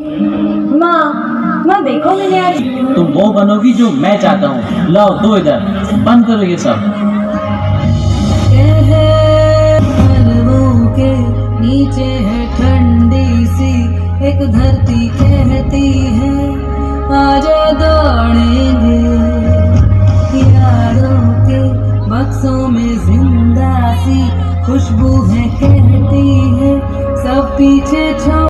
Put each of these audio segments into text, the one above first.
माँ माँ देखो मैंने आज। तुम वो बनोगी जो मैं चाहता हूँ। लाओ दो इधर। बंद करो ये सब। के नीचे है ठंडी सी एक धरती कहती है आजा दौड़ेंगे। यारों के बक्सों में ज़िंदा सी खुशबू है कहती है सब पीछे छोड़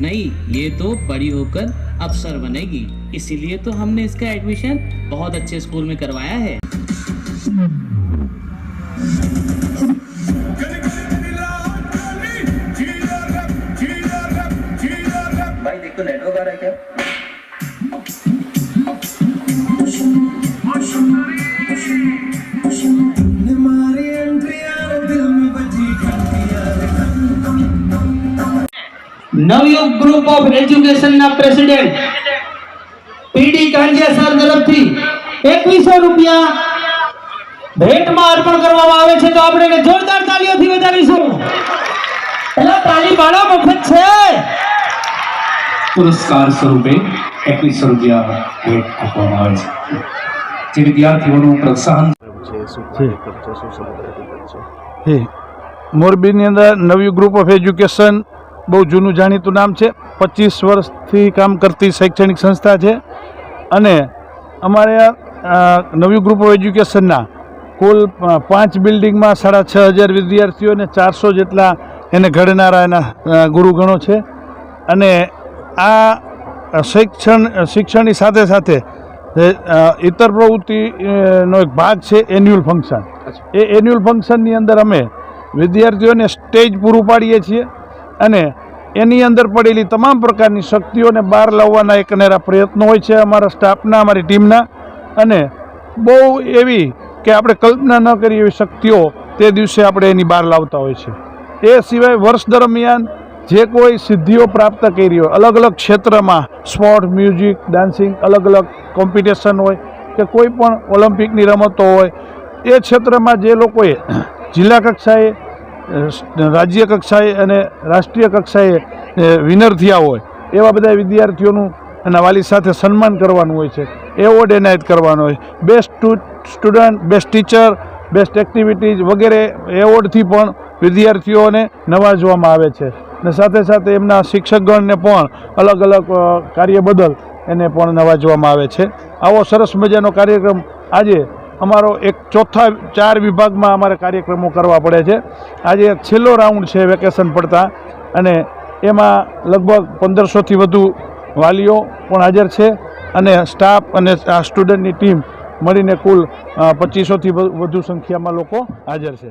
नहीं, ये तो बड़ी होकर अफसर बनेगी। इसीलिए तो हमने इसका एडमिशन बहुत अच्छे स्कूल में करवाया है। भाई, देखो नेटवर्क आ रहा है क्या? નવયુગ ગ્રુપ ઓફ એજ્યુકેશનના પ્રેસિડેન્ટ પીડી કાંજિયા સર તરફથી એકવીસો રૂપિયા ભેટમાં અર્પણ કરવામાં આવે છે. તો આપણે જોરદાર તાલીઓથી વધારીશું. એટલે તાલી પાડો મફત છે. પુરસ્કાર સ્વરૂપે એકવીસો રૂપિયા ભેટ આપવામાં આવે છે. જે વિદ્યાર્થીઓનું પ્રોત્સાહન મોરબીની અંદર નવી ગ્રુપ ઓફ એજ્યુકેશન બહુ જૂનું જાણીતું નામ છે. પચીસ વર્ષથી કામ કરતી શૈક્ષણિક સંસ્થા છે. અને અમારે નવી ગ્રુપ ઓફ એજ્યુકેશનના કુલ પાંચ બિલ્ડિંગમાં સાડા છ હજાર વિદ્યાર્થીઓ અને ચારસો જેટલા એને ઘડનારા એના ગુરુગણો છે. અને આ શિક્ષણ શિક્ષણની સાથે સાથે ઇતર પ્રવૃત્તિનો એક ભાગ છે એન્યુઅલ ફંક્શન. એ એન્યુઅલ ફંક્શનની અંદર અમે વિદ્યાર્થીઓને સ્ટેજ પૂરું પાડીએ છીએ. અને એની અંદર પડેલી તમામ પ્રકારની શક્તિઓને બહાર લાવવાના એક અનેરા પ્રયત્નો હોય છે અમારા સ્ટાફના, અમારી ટીમના. અને બહુ એવી કે આપણે કલ્પના ન કરી એવી શક્તિઓ તે દિવસે આપણે એની બહાર લાવતા હોય છે. એ સિવાય વર્ષ દરમિયાન જે કોઈ સિદ્ધિઓ પ્રાપ્ત કરી હોય અલગ અલગ ક્ષેત્રમાં સ્પોર્ટ, મ્યુઝિક, ડાન્સિંગ અલગ અલગ કોમ્પિટિશન હોય કે કોઈ પણ ઓલિમ્પિકની રમતો હોય, એ ક્ષેત્રમાં જે લોકોએ જિલ્લા કક્ષાએ રાજ્ય કક્ષાએ અને રાષ્ટ્રીય કક્ષાએ વિનર થયા હોય, એવા બધા વિદ્યાર્થીઓનું એના વાલી સાથે સન્માન કરવાનું હોય છે, એવોર્ડ એનાયત કરવાનો હોય. Best student best teacher best activities વગેરે એવોર્ડથી પણ વિદ્યાર્થીઓને નવાજવામાં આવે છે. ને સાથે સાથે એમના શિક્ષકગણને પણ અલગ અલગ કાર્ય બદલ એને પણ નવાજવામાં આવે છે. આવો સરસ મજાનો કાર્યક્રમ આજે અમારો એક ચોથા ચાર વિભાગમાં અમારે કાર્યક્રમો કરવા પડે છે. આજે છેલ્લો રાઉન્ડ છે વેકેશન પડતા અને એમાં લગભગ પંદરસોથી વધુ વાલીઓ પણ હાજર છે અને સ્ટાફ અને સ્ટુડન્ટની ટીમ મળીને કુલ પચીસોથી વધુ સંખ્યામાં લોકો હાજર છે.